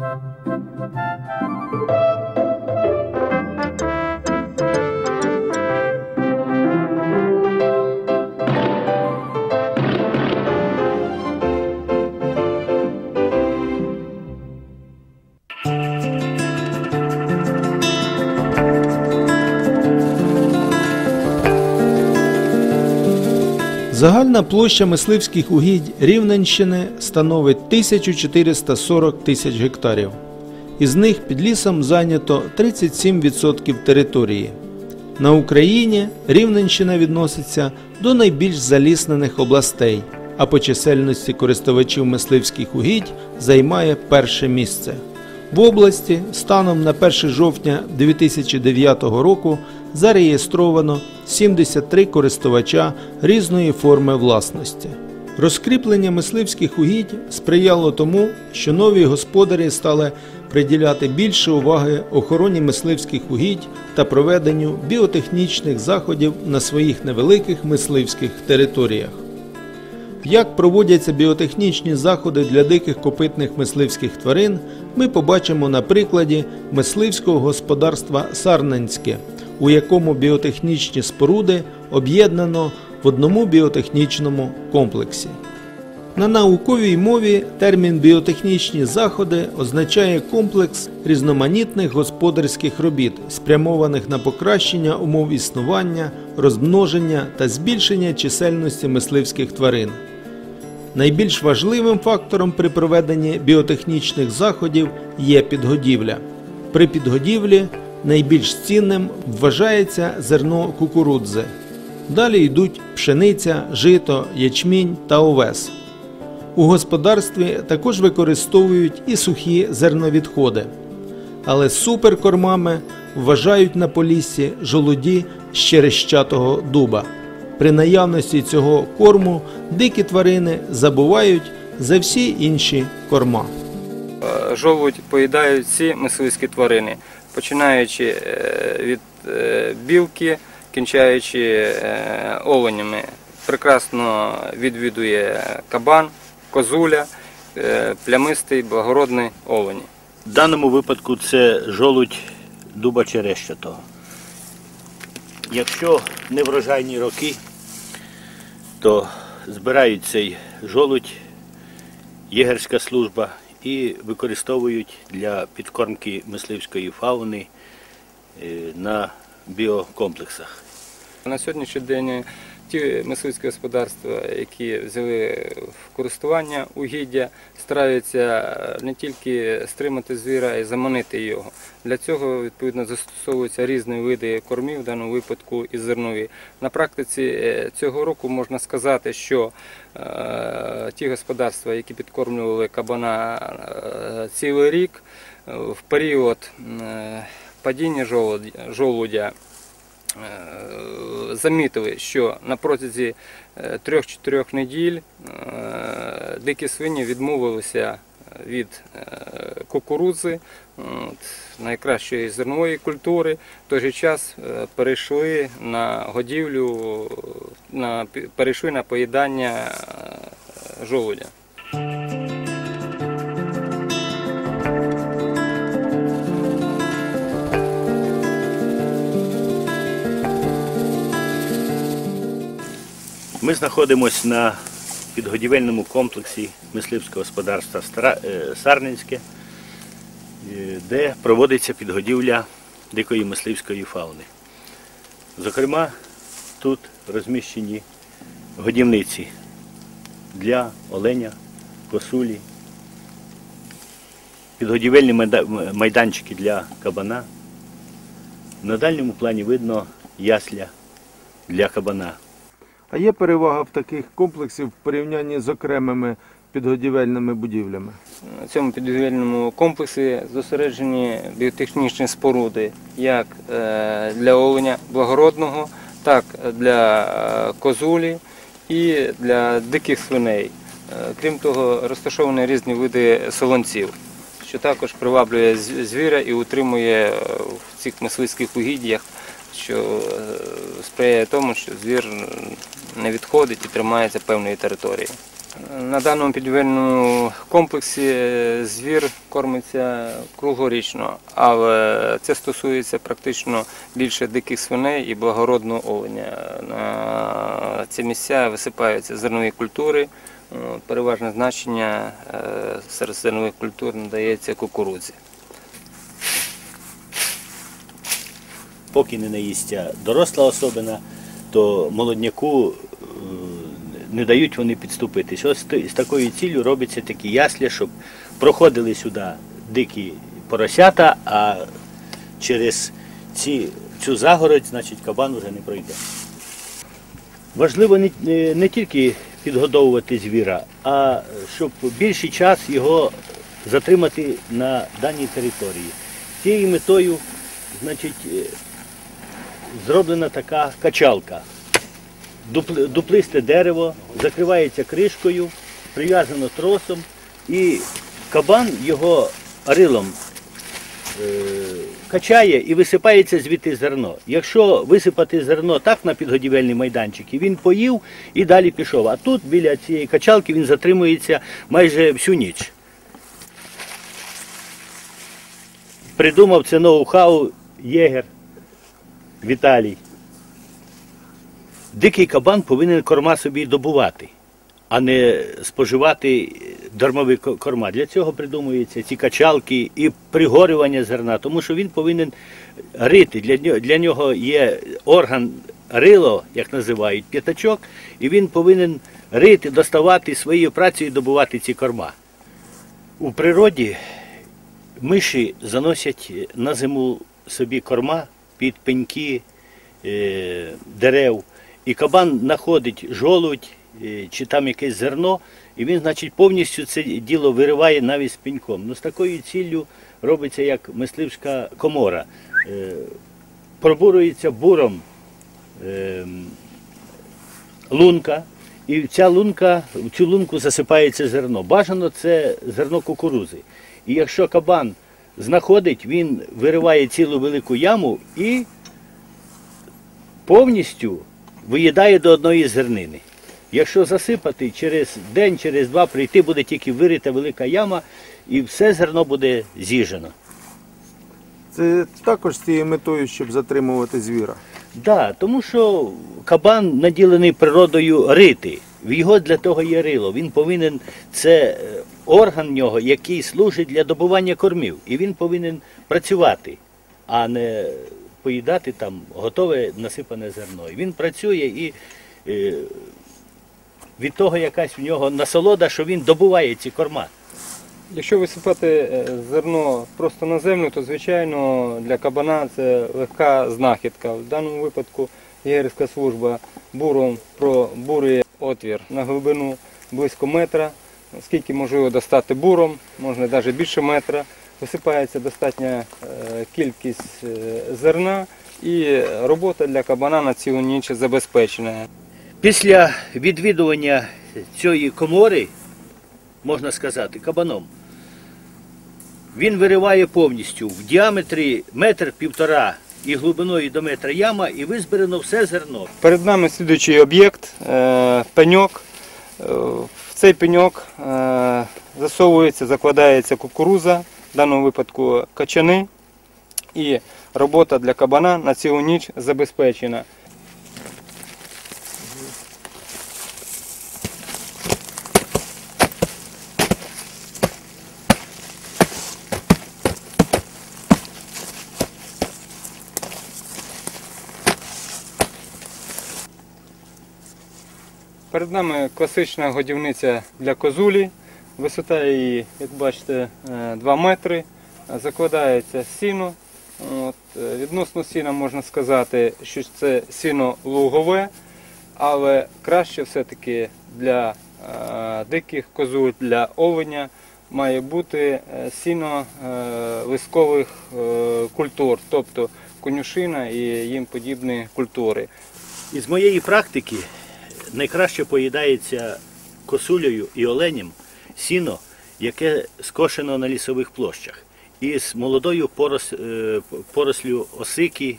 Thank you. Загальна площа мисливських угідь Рівненщини становить 1440 тисяч гектарів. Із них під лісом зайнято 37% території. На Україні Рівненщина відноситься до найбільш заліснених областей, а по чисельності користувачів мисливських угідь займає перше місце. В області станом на 1 жовтня 2009 року зареєстровано 73 користувача різної форми власності. Розкріплення мисливських угідь сприяло тому, що нові господарі стали приділяти більше уваги охороні мисливських угідь та проведенню біотехнічних заходів на своїх невеликих мисливських територіях. Як проводяться біотехнічні заходи для диких копитних мисливських тварин, ми побачимо на прикладі мисливського господарства Сарненське, у якому біотехнічні споруди об'єднано в одному біотехнічному комплексі. На науковій мові термін біотехнічні заходи означає комплекс різноманітних господарських робіт, спрямованих на покращення умов існування, розмноження та збільшення чисельності мисливських тварин. Найбільш важливим фактором при проведенні біотехнічних заходів є підгодівля. При підгодівлі найбільш цінним вважається зерно кукурудзи. Далі йдуть пшениця, жито, ячмінь та овес. У господарстві також використовують і сухі зерновідходи. Але суперкормами вважають на поліссі жолуді з черещатого дуба. При наявності цього корму дикі тварини забувають за всі інші корма. Жолудь поїдають всі мисливські тварини, починаючи е, від е, білки, кінчаючи е, оленями. Прекрасно відвідує кабан, козуля, плямистий, благородний олені. В даному випадку це жолудь дуба черещатого. Якщо не врожайні роки, то збирають цей жолудь, єгерська служба і використовують для підкормки мисливської фауни е, на біокомплексах. На сьогоднішній день ті мисливські господарства, які взяли в користування угіддя, стараються не тільки стримати звіра, а й заманити його. Для цього відповідно застосовуються різні види кормів, в даному випадку і зернові. На практиці е, цього року можна сказати, що е, ті господарства, які підкормлювали кабана е, цілий рік, е, в період е, падіння жолудя- е, замітили, що на протязі е, трьох-чотирьох неділь е, дикі свині відмовилися від е, кукурудзи, найкращої зернової культури, в той же час е, перейшли на годівлю, на, перейшли на поїдання е, жолудя. Ми знаходимося на підгодівельному комплексі мисливського господарства е, Сарненське, е, де проводиться підгодівля дикої мисливської фауни. Зокрема, тут розміщені годівниці для оленя, косулі, підгодівельні майданчики для кабана. На дальньому плані видно ясля для кабана. А є перевага в таких комплексів в порівнянні з окремими підгодівельними будівлями. На цьому підвільному комплексі зосереджені біотехнічні споруди як е, для оленя благородного, так для е, козулі і для диких свиней. Е, Крім того, розташовані різні види солонців, що також приваблює з- звіря і утримує е, в цих мисливських угіддях, що е, сприяє тому, що звір не відходить і тримається певної території. На даному підвільному комплексі е, звір кормиться круглорічно, але це стосується практично більше диких свиней і благородного оленя. На ці місця висипаються зернові культури. Переважне значення е, серед зернових культур надається кукурудзі. Поки не наїсться доросла особина, то молодняку е, не дають вони підступитись. Ось з такою ціллю робиться такі ясля, щоб проходили сюди дикі поросята, а через ці, цю загородь, значить, кабан вже не пройде. Важливо не, не, не тільки підгодовувати звіра, а щоб більший час його затримати на даній території. Цією метою, значить, е, зроблена така качалка. Дуплисте дерево, закривається кришкою, прив'язано тросом, і кабан його рилом е, качає і висипається звідти зерно. Якщо висипати зерно так на підгодівельний майданчик, він поїв і далі пішов. А тут біля цієї качалки він затримується майже всю ніч. Придумав це ноу-хау єгер Віталій. Дикий кабан повинен корма собі добувати, а не споживати дармові корма. Для цього придумуються ці качалки і пригорювання зерна, тому що він повинен рити. Для нього, для нього є орган рило, як називають, п'ятачок, і він повинен рити, доставати своєю працею добувати ці корма. У природі миші заносять на зиму собі корма під пеньки е, дерев. І кабан знаходить жолудь е, чи там якесь зерно, і він, значить, повністю це діло вириває навіть з пеньком. Ну, з такою ціллю робиться як мисливська комора. Е, пробурується буром е, лунка, і ця лунка, в цю лунку засипається зерно. Бажано це зерно кукурузи. І якщо кабан знаходить, він вириває цілу велику яму і повністю виїдає до одної зернини. Якщо засипати через день, через два прийти буде тільки вирита велика яма, і все зерно буде з'їжено. Це також з цією метою, щоб затримувати звіра. Да, тому що кабан наділений природою рити. Його для того є рило. Він повинен це е, орган нього, який служить для добування кормів. І він повинен працювати, а не поїдати там готове насипане зерно. І він працює і е, від того якась в нього насолода, що він добуває ці корма. Якщо висипати е, зерно просто на землю, то звичайно для кабана це легка знахідка. В даному випадку єгерська служба буром пробурює отвір на глибину близько метра. Скільки можливо достати буром, можна навіть більше метра. Висипається достатня е, кількість е, зерна і робота для кабана на цілу ніч забезпечена. Після відвідування цієї комори, можна сказати, кабаном, він вириває повністю в діаметрі метр півтора і глибиною до метра яма, і визберено все зерно. Перед нами слідуючий об'єкт е, пеньок. Е, В цей пеньок е, засовується, закладається кукуруза, в даному випадку качани, і робота для кабана на цілу ніч забезпечена. Перед нами класична годівниця для козулі. Висота її, як бачите, 2 метри. Закладається сіно. От, е, відносно сіна можна сказати, що це сіно лугове, але краще все-таки для е, диких козуль, для оленя має бути е, сіно е, лискових е, культур, тобто конюшина і їм подібні культури. Із моєї практики найкраще поїдається косулею і оленем сіно, яке скошено на лісових площах. Із молодою порос, е, порослю осики,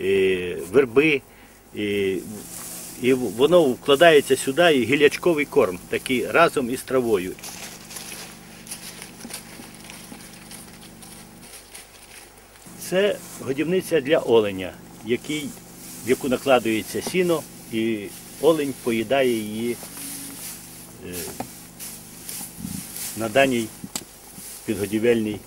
е, верби. е, І воно вкладається сюди, і гілячковий корм, такий разом із травою. Це годівниця для оленя, який, в яку накладується сіно, і олень поїдає її е, на даній підгодівельній.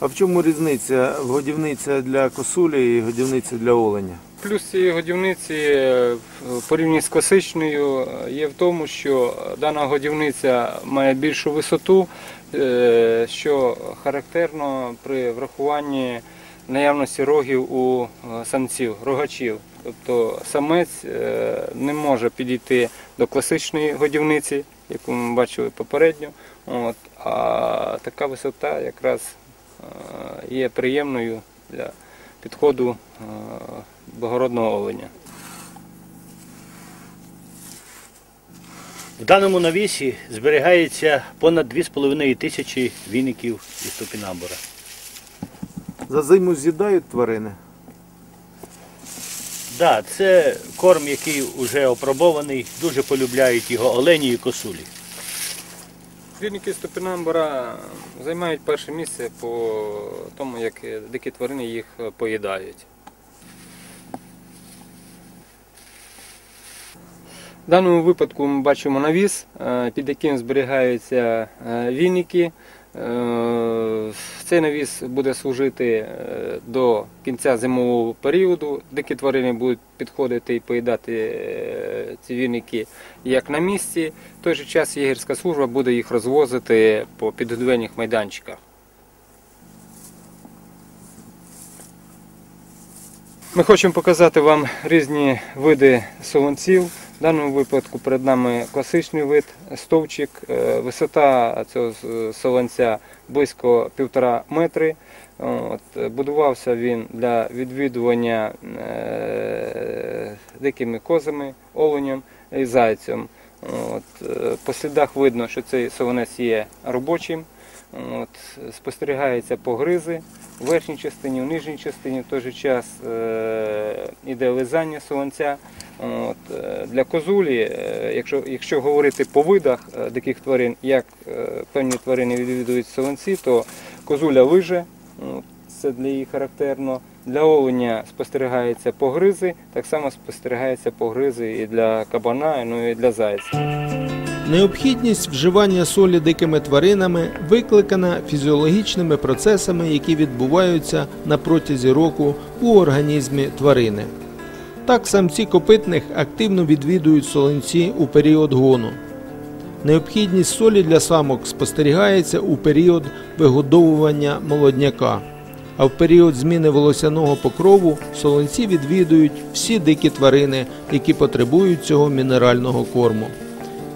А в чому різниця годівниця для косулі і годівниця для оленя? Плюс цієї годівниці е, в порівнянні з класичною е, є в тому, що дана годівниця має більшу висоту, що характерно при врахуванні наявності рогів у самців, рогачів. Тобто самець е, не може підійти до класичної годівниці, яку ми бачили попередньо. От, а така висота якраз е, є приємною для підходу е, благородного оленя. В даному навісі зберігається понад 2,5 тисячі віників із топінамбура. За зиму з'їдають тварини. Да, це корм, який вже опробований, дуже полюбляють його олені і косулі. Двірники з топінамбура займають перше місце по тому, як дикі тварини їх поїдають. В даному випадку ми бачимо навіс, е, під яким зберігаються е, віники. Е, Цей навіс буде служити е, до кінця зимового періоду. Дикі тварини будуть підходити і поїдати е, ці віники як на місці. В той же час єгерська служба буде їх розвозити по підгодівельних майданчиках. Ми хочемо показати вам різні види солонців. В даному випадку перед нами класичний вид стовчик. Е, Висота цього солонця близько півтора метри. От, е, будувався він для відвідування е, дикими козами, оленем і зайцем. От, по слідах видно, що цей солонець є робочим. От, спостерігається погризи в верхній частині, в нижній частині, в той же час е, іде лизання солонця. От, е, для козулі, е, якщо, якщо говорити по видах диких тварин, як певні тварини відвідують солонці, то козуля лиже, це для її характерно. Для оленя спостерігаються погризи, так само спостерігаються погризи і для кабана, ну і для зайця. Необхідність вживання солі дикими тваринами викликана фізіологічними процесами, які відбуваються на протязі року у організмі тварини. Так самці копитних активно відвідують солонці у період гону. Необхідність солі для самок спостерігається у період вигодовування молодняка. А в період зміни волосяного покрову солонці відвідують всі дикі тварини, які потребують цього мінерального корму.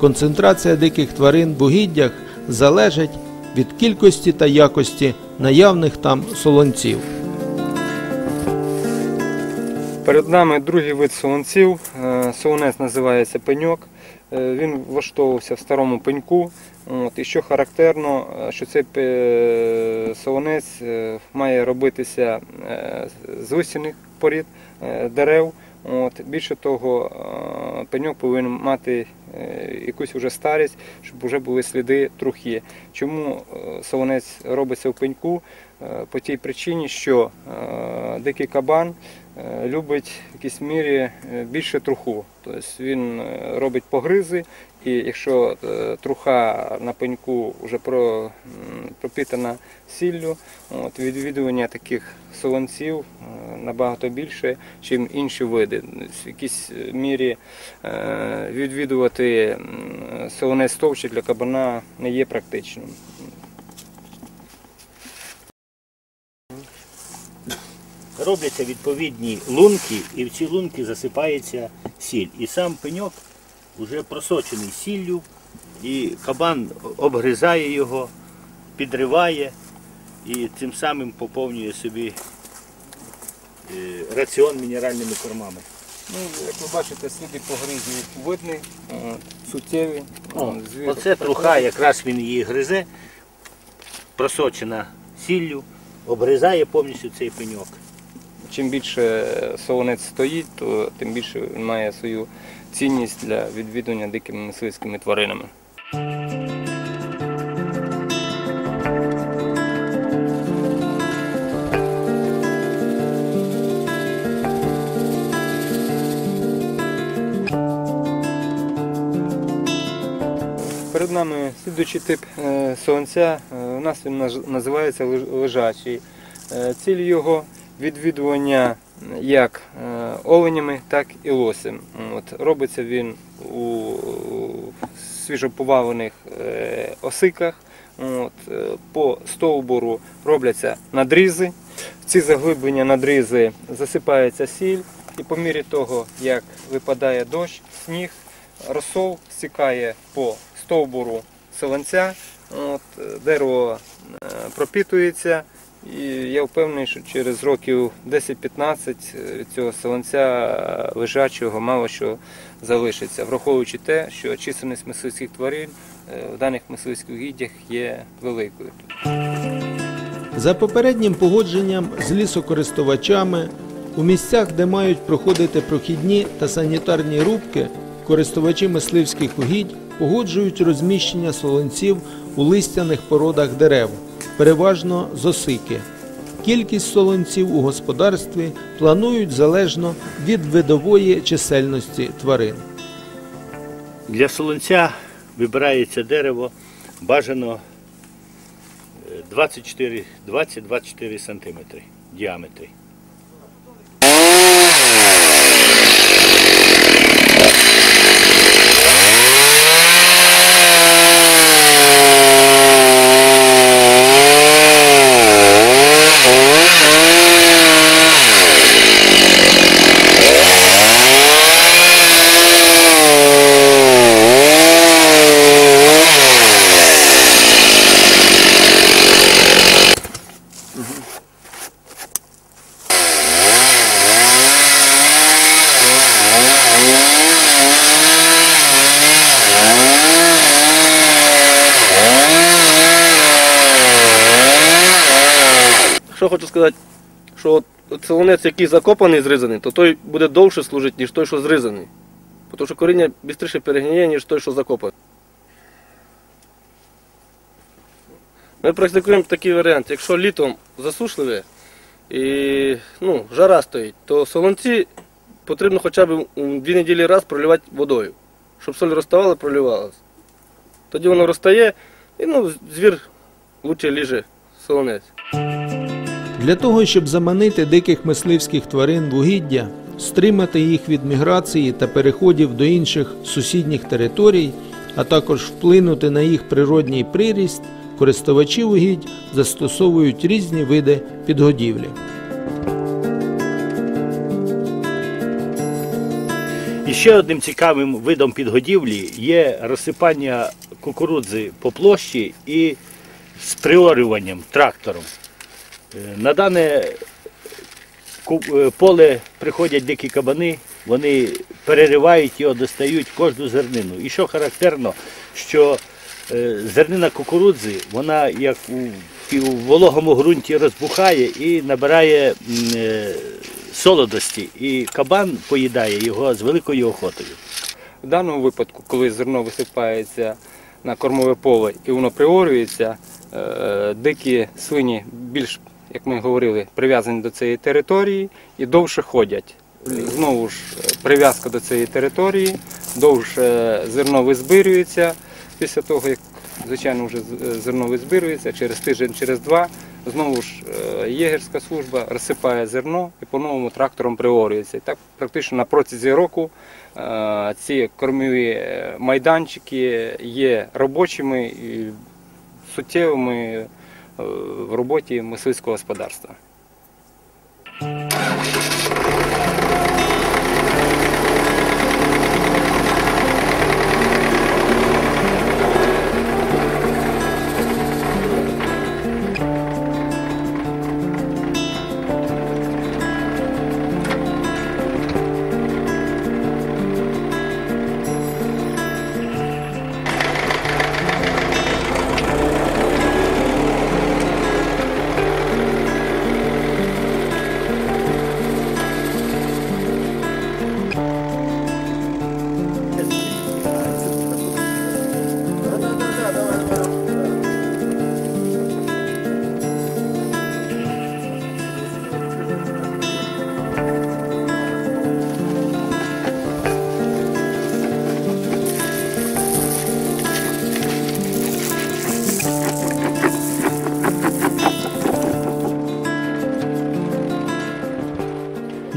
Концентрація диких тварин в угіддях залежить від кількості та якості наявних там солонців. Перед нами другий вид солонців. Е, Солонець називається пеньок. Е, Він влаштовувався в старому пеньку. От, і що характерно, е, що цей солонець має робитися з листяних порід дерев. От, більше того, е, пеньок повинен мати е, якусь вже старість, щоб вже були сліди трухи. Чому е, солонець робиться в пеньку? По тій причині, що дикий кабан любить в якійсь мірі більше труху. Тобто він робить погризи, і якщо е, труха на пеньку вже пропитана сіллю, от, відвідування таких солонців е, набагато більше, ніж інші види. В якійсь мірі е, відвідувати м, солонець стовчик для кабана не є практичним. Робляться відповідні лунки, і в ці лунки засипається сіль. І сам пеньок вже просочений сіллю, і кабан обгризає його, підриває і тим самим поповнює собі е, раціон мінеральними кормами. Ну, як ви бачите, сліди погризів видні, суттєві. О, Е, оце труха, якраз він її гризе, просочена сіллю, обгризає повністю цей пеньок. Чим більше солонець стоїть, то тим більше він має свою цінність для відвідування дикими мисливськими тваринами. Перед нами слідуючий тип е, солонця. Е, У нас він називається леж- лежачий. Е, Ціль його відвідування як е, оленями, так і лосем. От, робиться він у свіжоповалених е, осиках. От, е, по стовбуру робляться надрізи. В ці заглиблення надрізи засипається сіль, і по мірі того, як випадає дощ, сніг, розсол стікає по стовбуру селенця, от, дерево пропітується. І я впевнений, що через років 10-15 від цього селенця е, лежачого мало що залишиться, враховуючи те, що чисельність мисливських тварин е, в даних мисливських гіддях є великою. За попереднім погодженням з лісокористувачами у місцях, де мають проходити прохідні та санітарні рубки, користувачі мисливських угідь погоджують розміщення солонців у листяних породах дерев, переважно з. Кількість солонців у господарстві планують залежно від видової чисельності тварин. Для солонця вибирається дерево бажано е, 24 20-24 см діаметрі. Що хочу сказати, що от солонець, який закопаний, зрізаний, то той буде довше служити, ніж той, що зрізаний. Тому що коріння швидше перегніє, ніж той, що закопаний. Ми практикуємо такий варіант. Якщо літом засушливе і ну, жара стоїть, то солонці потрібно хоча б дві неділі раз проливати водою, щоб соль розставала, проливалась. Тоді воно розтає і ну, звір лучше ліже солонець. Для того, щоб заманити диких мисливських тварин в угіддя, стримати їх від міграції та переходів до інших сусідніх територій, а також вплинути на їх природній приріст, користувачі угідь застосовують різні види підгодівлі. І ще одним цікавим видом підгодівлі є розсипання кукурудзи по площі і з приорюванням трактором. Е, На дане е, поле приходять дикі кабани, вони переривають його, достають кожну зернину. І що характерно, що е, зернина кукурудзи, вона як у, вологому ґрунті розбухає і набирає солодості. І кабан поїдає його з великою охотою. В даному випадку, коли зерно висипається на кормове поле і воно приорюється, дикі свині більш, як ми говорили, прив'язані до цієї території і довше ходять. Знову ж е, прив'язка до цієї території, довше зерно визбирюється. Після того, як звичайно вже зерно визбирюється, через тиждень, через два, знову ж е, єгерська служба розсипає зерно і по-новому трактором приорюється. І так практично на протязі року е, ці кормові е, майданчики є робочими і суттєвими е, в роботі мисливського господарства.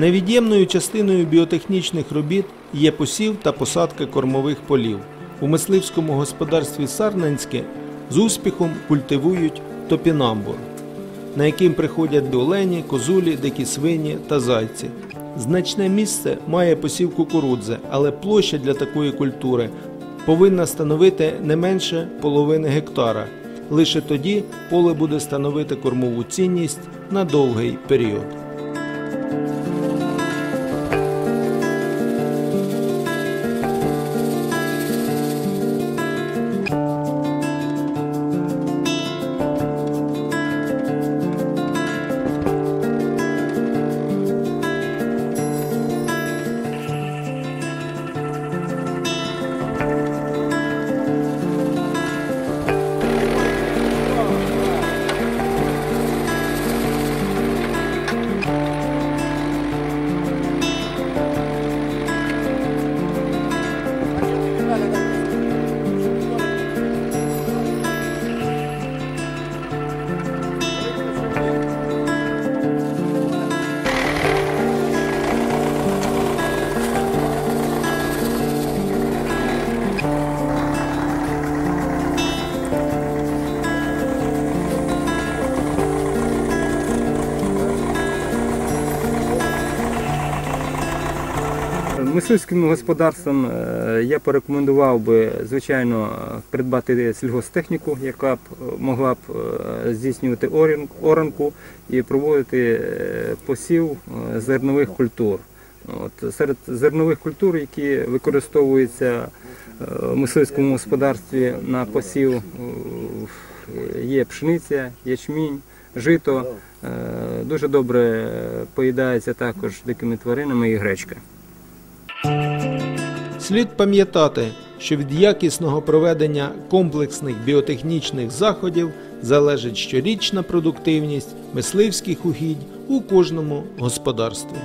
Невід'ємною частиною біотехнічних робіт є посів та посадка кормових полів. У мисливському господарстві Сарненське з успіхом культивують топінамбур, на яким приходять олені, козулі, дикі свині та зайці. Значне місце має посів кукурудзи, але площа для такої культури повинна становити не менше половини гектара. Лише тоді поле буде становити кормову цінність на довгий період. Мисливським господарствам е, я порекомендував би, звичайно, придбати сільгостехніку, яка б е, могла б е, здійснювати оранку і проводити посів зернових культур. От, серед зернових культур, які використовуються в мисливському господарстві на посів, є пшениця, ячмінь, жито. Дуже добре поїдається також дикими тваринами і гречка. Слід пам'ятати, що від якісного проведення комплексних біотехнічних заходів залежить щорічна продуктивність мисливських угідь у кожному господарстві.